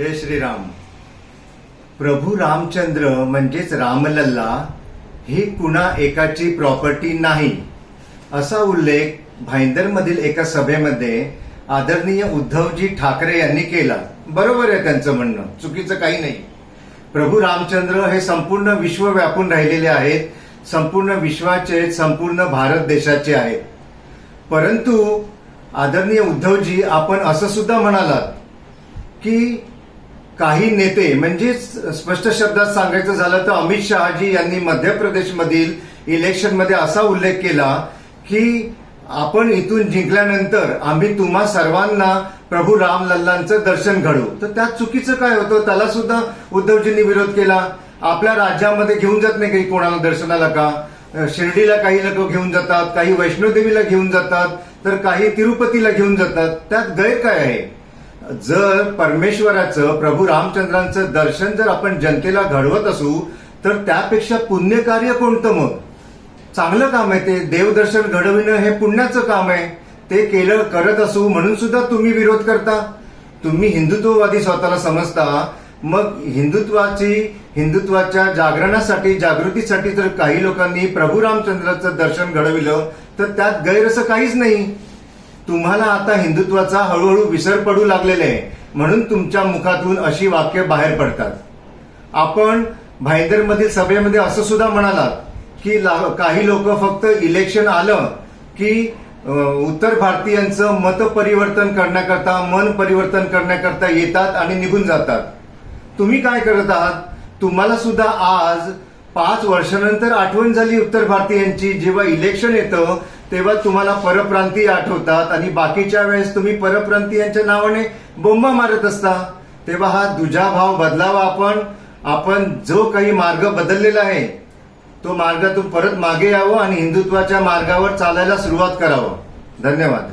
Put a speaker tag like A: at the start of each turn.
A: जय श्रीराम. प्रभू रामचंद्र म्हणजेच रामलल्ला ही कुणा एकाची प्रॉपर्टी नाही असा उल्लेख भाईंदरमधील एका सभेमध्ये आदरणीय उद्धवजी ठाकरे यांनी केला. बरोबर आहे त्यांचं म्हणणं चुकीचं काही नाही. प्रभू रामचंद्र हे संपूर्ण विश्व व्यापून राहिलेले आहेत संपूर्ण विश्वाचे संपूर्ण भारत देशाचे आहेत. परंतु आदरणीय उद्धवजी आपण असं सुद्धा म्हणालात की काही नेते म्हणजे स्पष्ट शब्दात सांगायचं झालं तर अमित शहाजी यांनी मध्य प्रदेशमधील इलेक्शनमध्ये असा उल्लेख केला की आपण इथून जिंकल्यानंतर आम्ही तुम्हा सर्वांना प्रभू राम लल्लांचं दर्शन घडवू. तर त्यात चुकीचं काय होतं? त्याला सुद्धा उद्धवजींनी विरोध केला. आपल्या राज्यामध्ये घेऊन जात नाही काही कोणाला दर्शनाला का? शिर्डीला काही लोक घेऊन जातात काही वैष्णोदेवीला घेऊन जातात तर काही तिरुपतीला घेऊन जातात. त्यात गैर काय आहे. जर परमेश्वराचं प्रभू रामचंद्रांचं दर्शन जर आपण जनतेला घडवत असू तर त्यापेक्षा पुण्यकार्य कोणतं मग? चांगलं काम आहे ते. देवदर्शन घडविणं हे पुण्याचं काम आहे. ते केलं करत असू म्हणून सुद्धा तुम्ही विरोध करता. तुम्ही हिंदुत्ववादी स्वतःला समजता. मग हिंदुत्वाची हिंदुत्वाच्या जागरणासाठी जागृतीसाठी जर काही लोकांनी प्रभू रामचंद्राचं दर्शन घडविलं तर त्यात गैर असं काहीच नाही. तुम्हाला आता हिंदुत्वाचा हळूहळू विसर पडू लागलेला आहे. म्हणून तुमच्या मुखातून अशी वाक्य बाहेर पडतात. आपण भाईंदरमधील सभेमध्ये असं सुद्धा म्हणालात की ला- काही लोक फक्त इलेक्शन आलं की उत्तर भारतीयांचं मत परिवर्तन करण्याकरता मन परिवर्तन करण्याकरता येतात आणि निघून जातात. तुम्ही काय करत आहात? तुम्हाला सुद्धा आज पाच वर्षानंतर आठवण झाली उत्तर भारतीयांची जेव्हा इलेक्शन येतं तेव्हा तुम्हाला परप्रांतीय आठवतात आणि बाकीच्या वेळेस तुम्ही परप्रांतीयांच्या नावाने बोंबा मारत असता तेव्हा हा दुजाभाव बदलावा आपण आपण जो काही मार्ग बदललेला आहे तो मार्गातून परत मागे यावं आणि हिंदुत्वाच्या मार्गावर चालायला सुरुवात करावं. धन्यवाद.